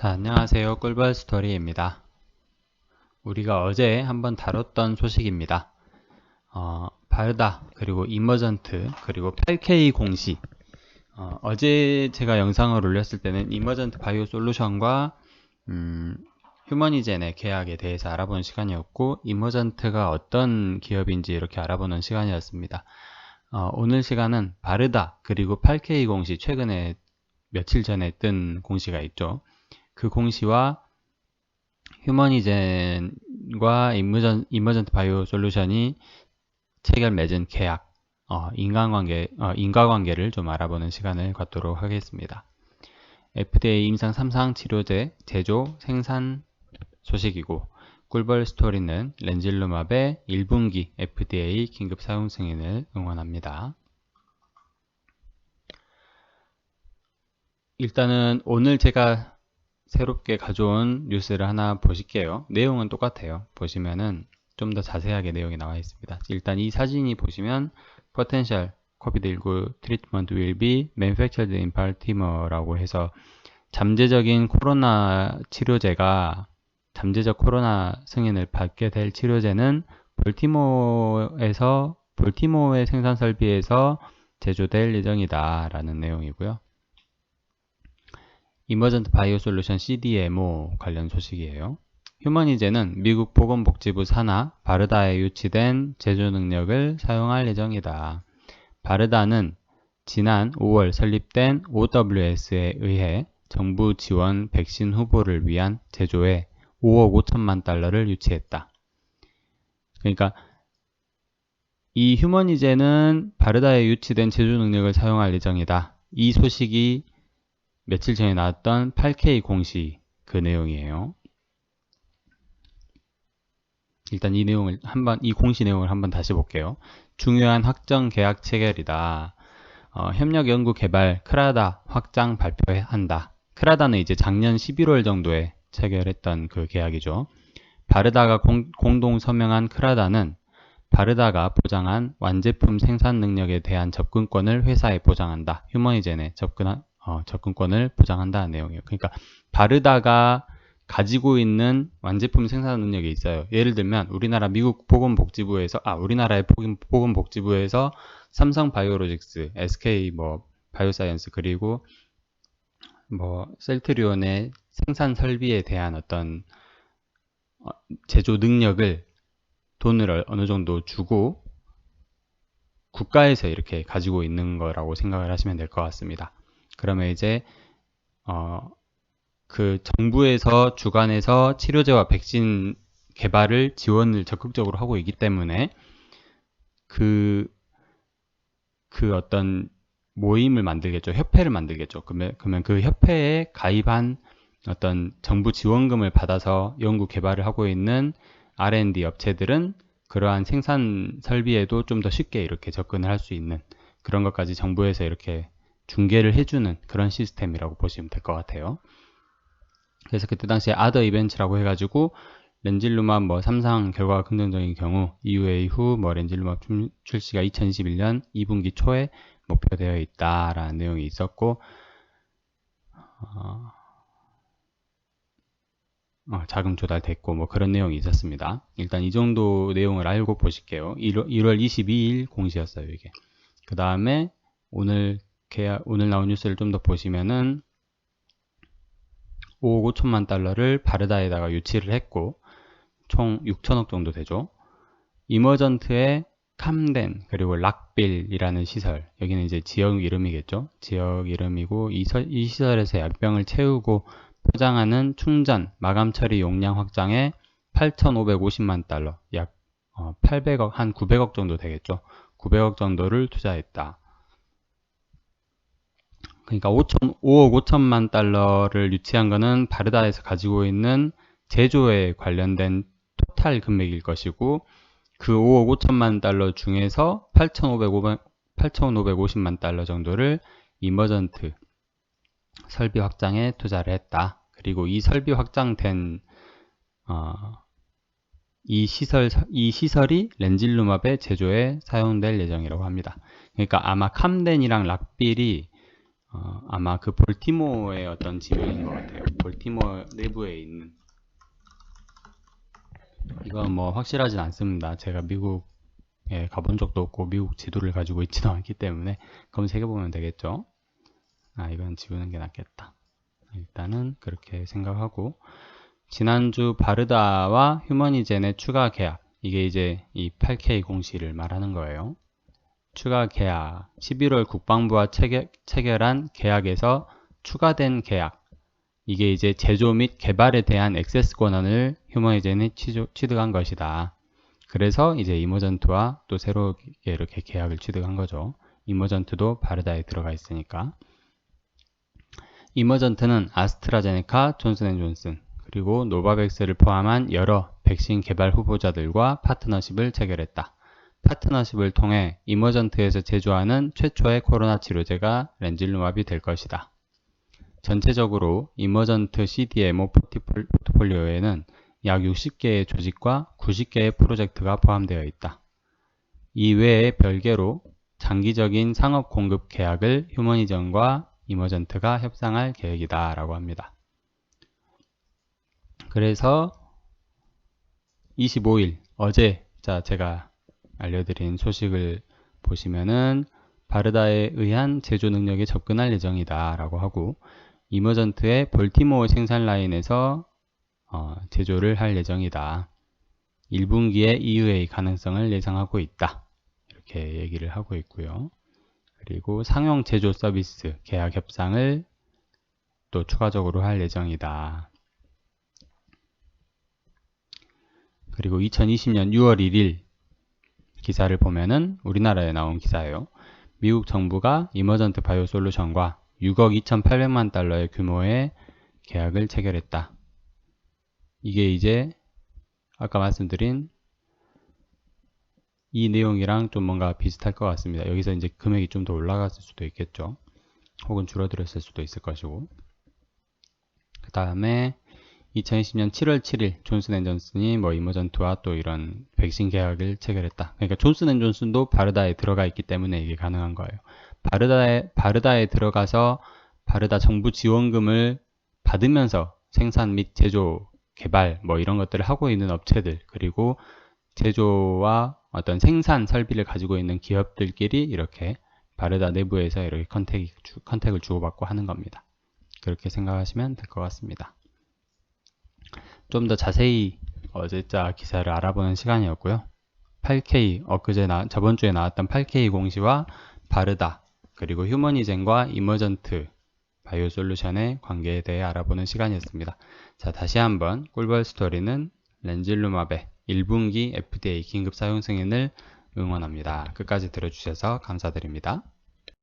자, 안녕하세요. 꿀벌 스토리입니다. 우리가 어제 한번 다뤘던 소식입니다. 어, 바르다, 그리고 이머전트, 그리고 8K 공시. 어, 제 제가 영상을 올렸을 때는 이머전트 바이오 솔루션과 음, 휴머니젠의 계약에 대해서 알아보는 시간이었고, 이머전트가 어떤 기업인지 이렇게 알아보는 시간이었습니다. 어, 오늘 시간은 바르다, 그리고 8K 공시, 최근에 며칠 전에 뜬 공시가 있죠. 그 공시와 휴머니젠과 이머전, 이머전트 바이오 솔루션이 체결 맺은 계약, 어, 인간관계, 어, 인과관계를 좀 알아보는 시간을 갖도록 하겠습니다. FDA 임상 3상 치료제 제조, 생산 소식이고 꿀벌 스토리는 렌질루맙의 1분기 FDA 긴급 사용 승인을 응원합니다. 일단은 오늘 제가 새롭게 가져온 뉴스를 하나 보실게요. 내용은 똑같아요. 보시면은 좀 더 자세하게 내용이 나와 있습니다. 일단 이 사진이 보시면 potential COVID-19 treatment will be manufactured in Baltimore라고 해서 잠재적인 코로나 치료제가 잠재적 코로나 승인을 받게 될 치료제는 볼티모어에서 볼티모어의 생산 설비에서 제조될 예정이다 라는 내용이고요. 이머전트 바이오 솔루션 CDMO 관련 소식이에요. 휴머니제는 미국 보건복지부 산하 바르다에 유치된 제조 능력을 사용할 예정이다. 바르다는 지난 5월 설립된 OWS에 의해 정부 지원 백신 후보를 위한 제조에 5억 5천만 달러를 유치했다. 그러니까 이 휴머니제는 바르다에 유치된 제조 능력을 사용할 예정이다. 이 소식이 며칠 전에 나왔던 8K 공시 그 내용이에요. 일단 이 내용을 한번 이 공시 내용을 한번 다시 볼게요. 중요한 확정 계약 체결이다. 어, 협력 연구 개발 크라다 확장 발표한다. 크라다는 이제 작년 11월 정도에 체결했던 그 계약이죠. 바르다가 공, 공동 서명한 크라다는 바르다가 보장한 완제품 생산 능력에 대한 접근권을 회사에 보장한다. 휴머니젠에 접근한 어, 접근권을 보장한다는 내용이에요. 그러니까 바르다가 가지고 있는 완제품 생산 능력이 있어요. 예를 들면 우리나라 미국 보건복지부에서 아 우리나라의 보건 복지부에서 삼성 바이오로직스, SK 뭐 바이오사이언스 그리고 뭐 셀트리온의 생산 설비에 대한 어떤 어, 제조 능력을 돈을 어느 정도 주고 국가에서 이렇게 가지고 있는 거라고 생각을 하시면 될 것 같습니다. 그러면 이제 어, 그 정부에서 주관해서 치료제와 백신 개발을 지원을 적극적으로 하고 있기 때문에 그, 그 어떤 모임을 만들겠죠. 협회를 만들겠죠. 그러면, 그러면 그 협회에 가입한 어떤 정부 지원금을 받아서 연구 개발을 하고 있는 R&D 업체들은 그러한 생산 설비에도 좀 더 쉽게 이렇게 접근을 할 수 있는 그런 것까지 정부에서 이렇게 중계를 해주는 그런 시스템이라고 보시면 될 것 같아요. 그래서 그때 당시에 아더 이벤트라고 해가지고 렌질루맘 뭐 삼상 결과가 긍정적인 경우 EUA 후 뭐 렌질루맘 출시가 2021년 2분기 초에 목표되어 있다라는 내용이 있었고 어, 어, 자금 조달됐고 뭐 그런 내용이 있었습니다. 일단 이 정도 내용을 알고 보실게요. 1월, 1월 22일 공시였어요 이게. 그 다음에 오늘 계약, 오늘 나온 뉴스를 좀 더 보시면은 5억 5천만 달러를 바르다에다가 유치를 했고 총 6천억 정도 되죠. 이머전트의 camden 그리고 락빌이라는 시설 여기는 이제 지역 이름이겠죠. 지역 이름이고 이, 서, 이 시설에서 약병을 채우고 포장하는 충전 마감 처리 용량 확장에 8,550만 달러 약 800억 어, 한 900억 정도 되겠죠. 900억 정도를 투자했다. 그러니까 5천, 5억 5천만 달러를 유치한 것은 바르다에서 가지고 있는 제조에 관련된 토탈 금액일 것이고 그 5억 5천만 달러 중에서 8,550만 달러 정도를 이머전트 설비 확장에 투자를 했다. 그리고 이 설비 확장된 어, 이 시설 이 시설이 렌질루맙의 제조에 사용될 예정이라고 합니다. 그러니까 아마 캄덴이랑 락빌이 어, 아마 그 볼티모어의 어떤 지명인 것 같아요. 볼티모어 내부에 있는 이건 뭐 확실하진 않습니다. 제가 미국에 가본 적도 없고 미국 지도를 가지고 있지도 않기 때문에 검색해 보면 되겠죠. 아 이건 지우는 게 낫겠다. 일단은 그렇게 생각하고 지난주 바르다와 휴머니젠의 추가 계약 이게 이제 이 8K 공시를 말하는 거예요. 추가 계약 11월 국방부와 체결, 체결 한 계약에서 추가된 계약 이게 이제 제조 및 개발에 대한 액세스 권한을 휴머니젠이 취득한 것이다. 그래서 이제 이머전트와 또 새롭게 이렇게 계약을 취득한 거죠. 이머전트도 바르다에 들어가 있으니까. 이머전트는 아스트라제네카, 존슨앤존슨, 그리고 노바백스를 포함한 여러 백신 개발 후보자들과 파트너십을 체결했다. 파트너십을 통해 이머전트에서 제조하는 최초의 코로나 치료제가 렌질루맙이 될 것이다. 전체적으로 이머전트 CDMO 포트폴리오에는 약 60개의 조직과 90개의 프로젝트가 포함되어 있다. 이외에 별개로 장기적인 상업 공급 계약을 휴머니전과 이머전트가 협상할 계획이다 라고 합니다. 그래서 25일 어제 자 제가 알려드린 소식을 보시면은 바르다에 의한 제조 능력에 접근할 예정이다 라고 하고 이머전트의 볼티모어 생산 라인에서 어, 제조를 할 예정이다. 1분기에 EUA 가능성을 예상하고 있다. 이렇게 얘기를 하고 있고요. 그리고 상용 제조 서비스 계약 협상을 또 추가적으로 할 예정이다. 그리고 2020년 6월 1일 기사를 보면은 우리나라에 나온 기사예요. 미국 정부가 이머전트 바이오 솔루션과 6억 2,800만 달러의 규모의 계약을 체결했다. 이게 이제 아까 말씀드린 이 내용이랑 좀 뭔가 비슷할 것 같습니다. 여기서 이제 금액이 좀 더 올라갔을 수도 있겠죠. 혹은 줄어들었을 수도 있을 것이고. 그 다음에 2020년 7월 7일 존슨 앤 존슨이 뭐 이머전트와 또 이런 백신 계약을 체결했다. 그러니까 존슨 앤 존슨도 바르다에 들어가 있기 때문에 이게 가능한 거예요. 바르다에 바르다에 들어가서 바르다 정부 지원금을 받으면서 생산 및 제조 개발 뭐 이런 것들을 하고 있는 업체들 그리고 제조와 어떤 생산 설비를 가지고 있는 기업들끼리 이렇게 바르다 내부에서 이렇게 컨택, 컨택을 주고받고 하는 겁니다. 그렇게 생각하시면 될 것 같습니다. 좀 더 자세히 어제자 기사를 알아보는 시간이었고요. 8K 엊그제 나 저번 주에 나왔던 8K 공시와 바르다 그리고 휴머니젠과 이머전트 바이오 솔루션의 관계에 대해 알아보는 시간이었습니다. 자 다시 한번 꿀벌 스토리는 렌질루마베 1분기 FDA 긴급 사용 승인을 응원합니다. 끝까지 들어주셔서 감사드립니다.